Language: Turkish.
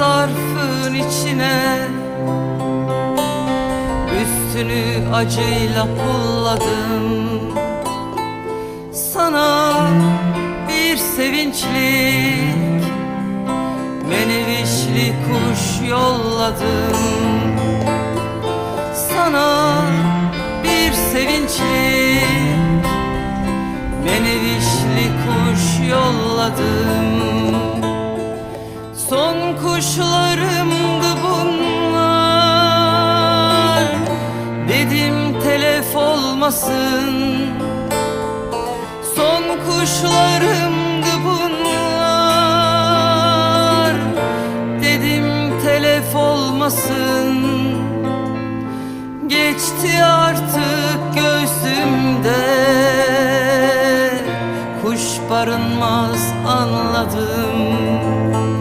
zarfın içine. Üstünü acıyla pulladım. Sana bir sevinçlik Menevişli kuş yolladım. Sana bir sevinçlik Menevişli kuş yolladım Son kuşlarımdı bunlar. Dedim telef olmasın. Son kuşlarımdı bunlar. Dedim telef olmasın. Geçti artık gözümde Kuş barınmaz anladım